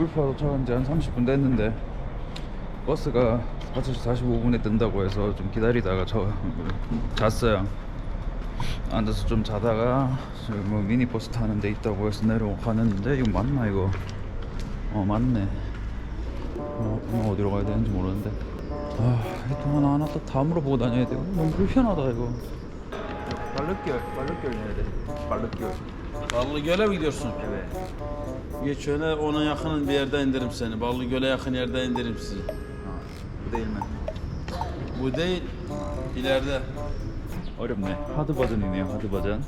울파 도착한 지 한 30분 됐는데 버스가 5시 45분에 뜬다고 해서 좀 기다리다가 저 잤어요. 앉아서 좀 자다가 저기 뭐 미니버스 타는 데 있다고 해서 내려가는데 이거 맞나 이거? 어 맞네. 어, 그냥 어디로 가야 되는지 모르는데. 아 이통 하나 하나 또다 물어보고 다녀야 돼 너무 불편하다 이거. 발르결 발르결 내야 돼. 발르결 Ballı göle mi gidiyorsun? Evet. Geç öyle ona yakın bir yerde indirim seni. Ballı göle yakın yerde indirim sizi. Bu değil mi? Bu değil. ileride. Öyle mi? Hadi badan iniyor, hadi badan.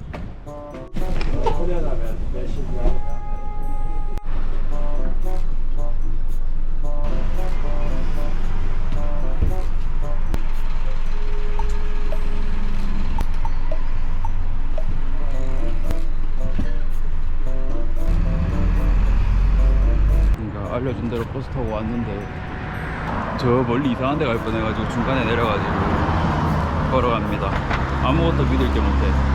버스 타고 왔는데 저 멀리 이상한 데 갈 뻔해가지고 중간에 내려가지고 걸어갑니다. 아무것도 믿을 게 못해.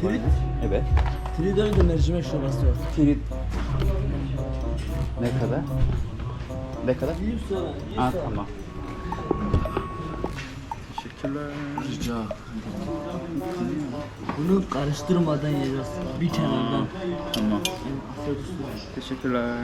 Tirit. Evet. Tridor'da mercimek çorbası var. Tirit. Ne kadar? Ne kadar? 100 sonra. 100 Ha sonra. tamam. Teşekkürler. Rica. Bunu karıştırmadan yiyeceğiz. Bir kenardan. Tamam. Teşekkürler.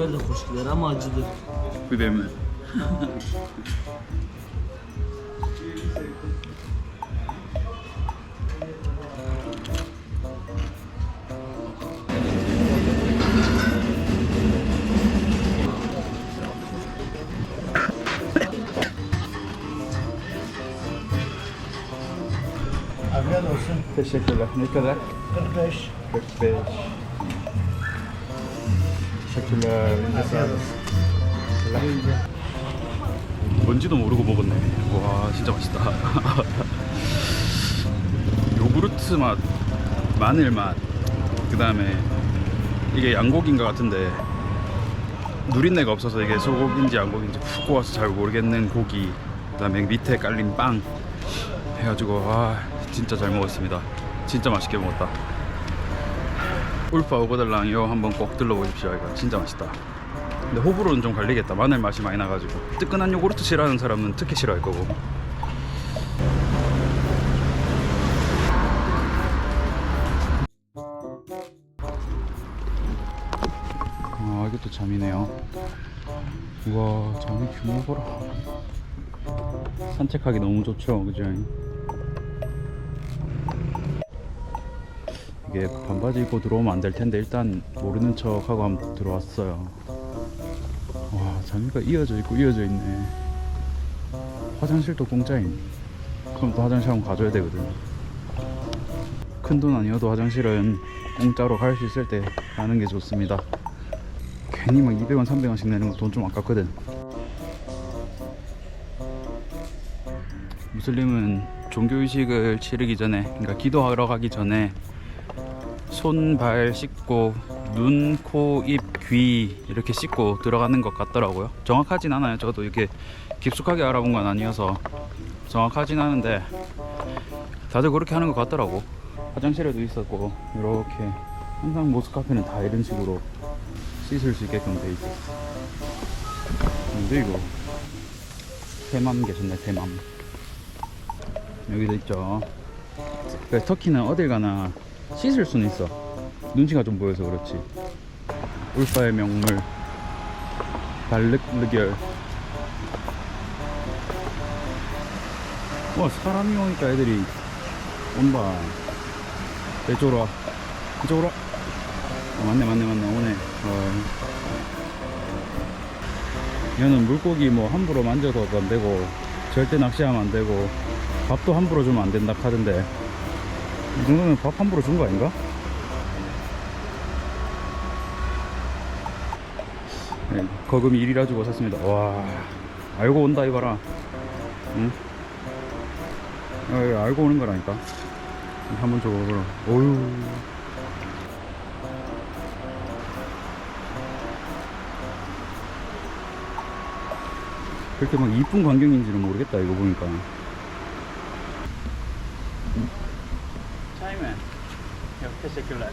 Biber de hoş gider ama acıdır. Biber mi? Afiyet olsun. Teşekkürler. Ne kadar? 45. 45. Teşekkürler. 뭔지도 모르고 먹었네. 와 진짜 맛있다. 요구르트 맛, 마늘 맛, 그 다음에 이게 양고기인가 같은데 누린내가 없어서 이게 소고기인지 양고기인지 푹 구워서 잘 모르겠는 고기, 그 다음에 밑에 깔린 빵 해가지고 와 진짜 잘 먹었습니다. 진짜 맛있게 먹었다. 울파 오거달랑 이거 한번 꼭 들러보십시오. 이거 진짜 맛있다. 근데 호불호는 좀 갈리겠다. 마늘 맛이 많이 나가지고 뜨끈한 요구르트 싫어하는 사람은 특히 싫어할 거고. 아 이것도 잠이네요. 우와 잠이 규모 보라. 산책하기 너무 좋죠, 그죠? 이게 반바지 입고 들어오면 안 될 텐데 일단 모르는 척하고 한번 들어왔어요. 와 장미가 이어져 있고 이어져 있네. 화장실도 공짜임. 그럼 또 화장실 한번 가줘야 되거든. 큰 돈 아니어도 화장실은 공짜로 갈 수 있을 때 가는 게 좋습니다. 괜히 막 200원, 300원씩 내는 거 돈 좀 아깝거든. 무슬림은 종교의식을 치르기 전에, 그러니까 기도하러 가기 전에 손, 발 씻고 눈, 코, 입, 귀 이렇게 씻고 들어가는 것 같더라고요. 정확하진 않아요. 저도 이렇게 깊숙하게 알아본 건 아니어서 정확하진 않은데 다들 그렇게 하는 것 같더라고. 화장실에도 있었고 이렇게 항상 모스 카페는 다 이런 식으로 씻을 수 있게끔 돼 있어. 근데 이거 대맘 계셨네 대맘. 여기도 있죠. 그래서 터키는 어딜 가나 씻을 수는 있어. 눈치가 좀 보여서 그렇지. 울파의 명물 발르르결. 와 사람이 오니까 애들이 온다. 이쪽으로 와. 이쪽으로 와. 어, 맞네 맞네 맞네 오네. 어. 얘는 물고기 뭐 함부로 만져서도 안 되고 절대 낚시하면 안 되고 밥도 함부로 주면 안 된다 하던데 이 정도면 밥 함부로 준 거 아닌가? 네, 거금 1이라 주고 샀습니다. 와, 알고 온다 이봐라. 응? 아, 알고 오는 거라니까. 한번 줘보라. 어유. 그렇게 막 이쁜 광경인지는 모르겠다 이거 보니까. Teşekkürler.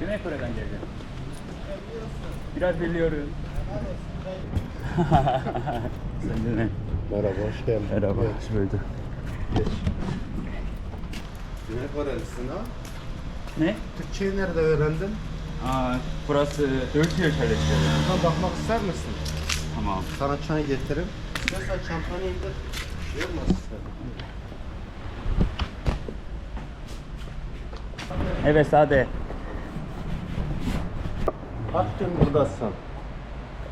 Güney Kore'den geldim. Biraz biliyorum. Sen de ne? Merhaba, hoş geldin. Merhaba, şöyle. Geç. Güney Korelisin ha? Ne? Türkçeyi nerede öğrendin? Aa, burası 4 yıl çalışıyor. Buna bakmak ister misin? Tamam. Sana çay getireyim. İstersen çantanı indir. Şey olmaz istedim. Evet, sade. Kaç gün buradasın?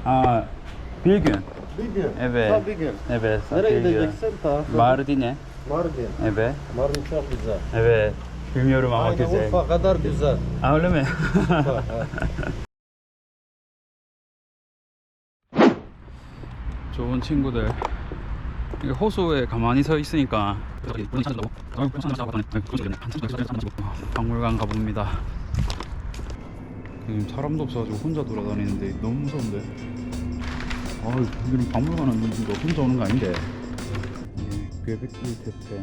Aa, bir gün. Bir gün. Evet. Ha, bir gün. Evet, Nereye bir gün. gideceksin? Ta. Mardin'e. Mardin. Evet. Mardin çok güzel. Evet. Bilmiyorum ama Aynı güzel. Urfa kadar güzel. Aa, öyle mi? Urfa, ha. 좋은 친구들. 호수에 가만히 서 있으니까 박물관 가봅니다. 지금 사람도 없어가지고 혼자 돌아다니는데 너무 무서운데. 아, 여기는 박물관은 너 혼자 오는 거 아닌데. 대패.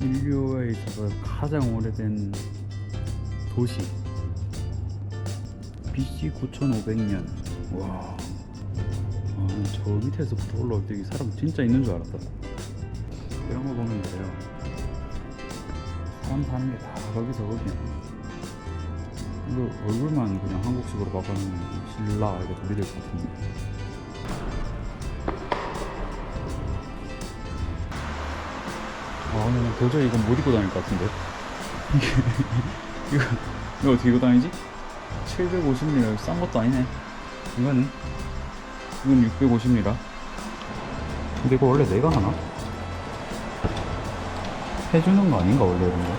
인류에 있어서 가장 오래된 도시. BC 9,500년. 와. 아, 저 밑에서부터 올라올 때 이게 사람 진짜 있는 줄 알았다. 이런 거 보면 돼요. 사람 사는 게 다 거기서 거기야. 이거 얼굴만 그냥 한국식으로 바꿔놓으면 신라 이게 둘이 될것 같은데. 아, 근데 난 도저히 이건 못 입고 다닐 것 같은데. 이거, 이거 어떻게 입고 다니지? 750리라 싼 것도 아니네. 이거는 이건 650리라. 근데 이거 원래 내가 하나? 해주는 거 아닌가 원래 이런 거?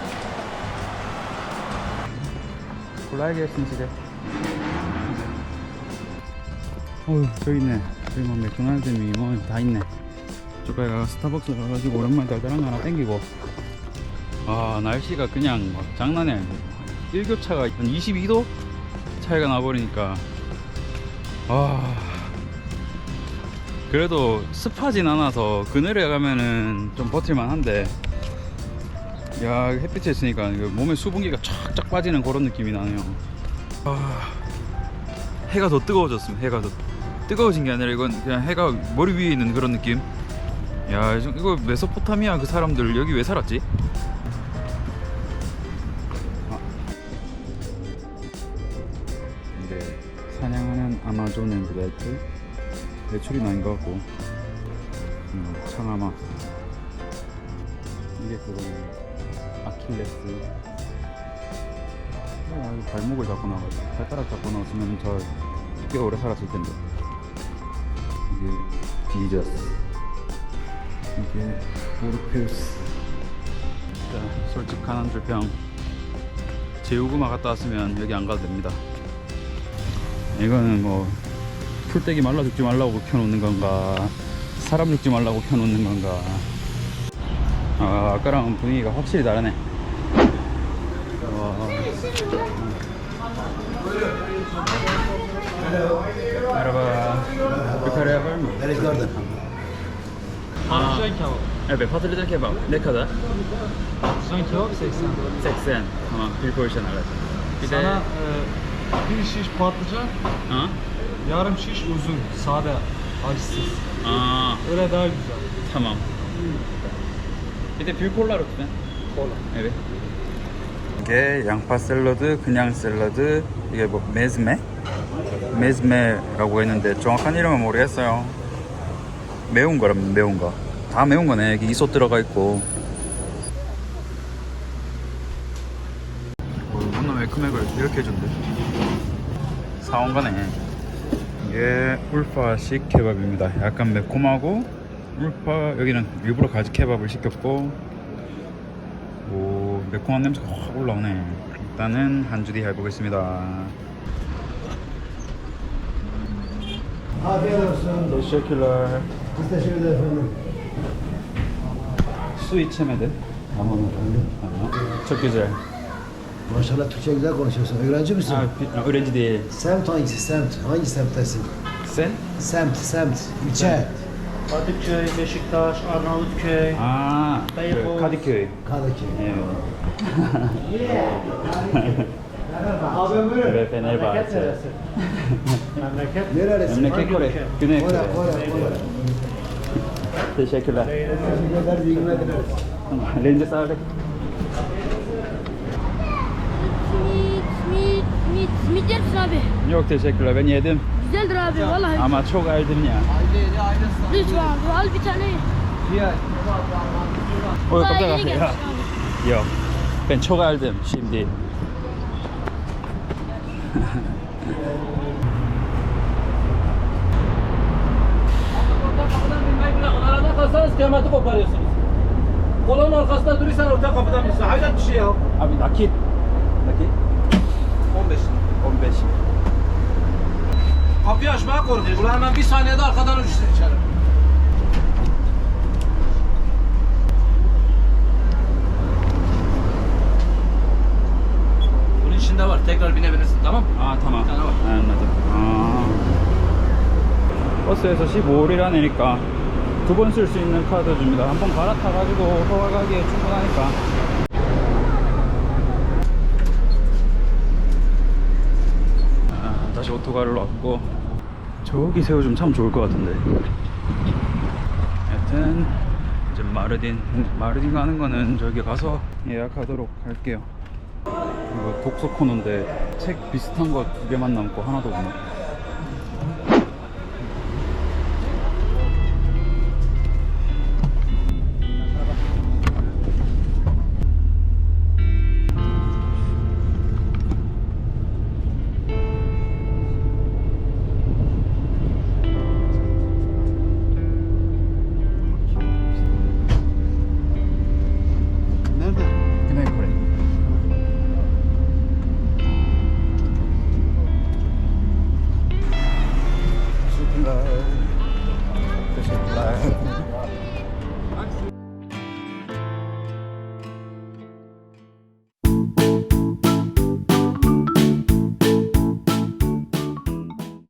골라야겠습니다. 이제. 어휴 저기 있네. 저기 뭐 맥도날드 미뭐다 있네. 저까지 가 스타벅스 가가지고 오랜만에 달달한 거 하나 땡기고. 아 날씨가 그냥 막 장난이 아니고 일교차가 한 22도 차이가 나버리니까 아 그래도 습하진 않아서 그늘에 가면은 좀 버틸만 한데 야 햇빛에 있으니까 몸에 수분기가 쫙쫙 빠지는 그런 느낌이 나네요 아 해가 더 뜨거워졌습니다 해가 더 뜨거워진 게 아니라 이건 그냥 해가 머리 위에 있는 그런 느낌 야 이거 메소포타미아 그 사람들 여기 왜 살았지? 아. 이제 사냥하는 아마존 앤드레트 나인 것 같고. 음, 창아마 이게 그거네 아킬레스. 아, 이거 발목을 잡고 나가지고 발가락 잡고 나왔으면 저 꽤 오래 살았을 텐데. 이게 디저스. 이게 모르페우스. 자 솔직한 한 줄평. 제우구마 갔다 왔으면 여기 안 가도 됩니다. 이거는 뭐 풀떼기 말라 죽지 말라고 켜놓는 건가 사람 죽지 말라고 켜놓는 건가 아 아까랑 분위기가 확실히 다르네 와. Merhaba. Bir karaya var mı? Nereye gördün? Patlıcan kebap. Evet patlıcan kebap. Ne kadar? Patlıcan kebap 80. 80. Tamam. Bir porsiyon evet. Bir Sana de... e, bir şiş patlıcan, Ha? Yarım şiş uzun, sade, acısız. Aa, Öyle daha güzel. tamam. Bir de büyük 콜라 lütfen. Kola. Evet. 이게 양파 샐러드, 그냥 샐러드, 이게 뭐 메즈메? 메즈메라고 했는데 정확한 이름은 모르겠어요. 매운 거랍니다, 매운 거. 다 매운 거네. 여기 이소 들어가 있고. 뭔가 매크맥을 이렇게 해준대. 사온 거네. 이게 울파식 케밥입니다. 약간 매콤하고 울파 여기는 일부러 가지 케밥을 시켰고 오 매콤한 냄새가 확 올라오네 일단은 한주 뒤에 해보겠습니다. Su içemedim. Tamam Tamam. Çok güzel. Maşallah Türkçe güzel konuşuyorsun. Öğrenci misin? Ha, öğrenci değil. Semt hangisi? Semt. Hangi semttesin? Sen? Semt, semt. İlçe. Kadıköy, Beşiktaş, Arnavutköy. Aa, Beykoz. Kadıköy. Kadıköy. Evet. Abi buyurun. Ve Fenerbahçe. Memleket. Nerelisin? Memleket Kore. Güney Kore, Kore. Kore, Kore. Teşekkürler. Teşekkür ederiz. İyi günler dileriz. Elinize sağlık. Simit, simit, simit, yer misin abi? Yok teşekkürler ben yedim. Güzeldir abi vallahi. Ama çok erdim ya. Lütfen abi al bir tane. O Daha kadar ya. abi. Yok. Ben çok erdim şimdi. Arada kalsanız kıyameti koparıyorsunuz. Kolonun arkasında durursan orta kapıdan bilsin. Hayret bir şey ya. Abi nakit. Nakit 15. 15. Kapıyı açmaya korkuyor. Ulan hemen bir saniyede arkadan uçsun içeri. Bunun içinde var. Tekrar binebilirsin tamam mı? 아, tamam. tane var. anladım. 아. 버스에서 15일이라 내니까 두 번 쓸 수 있는 카드 줍니다. 한 번 갈아타가지고 서울 가기에 충분하니까. 아, 다시 오토가를 왔고 저기 세워주면 참 좋을 것 같은데. 여튼 이제 마르딘 마르딘 가는 거는 저기 가서 예약하도록 할게요. 이거 독서 코너인데 책 비슷한 거 두 개만 남고 하나도 없네.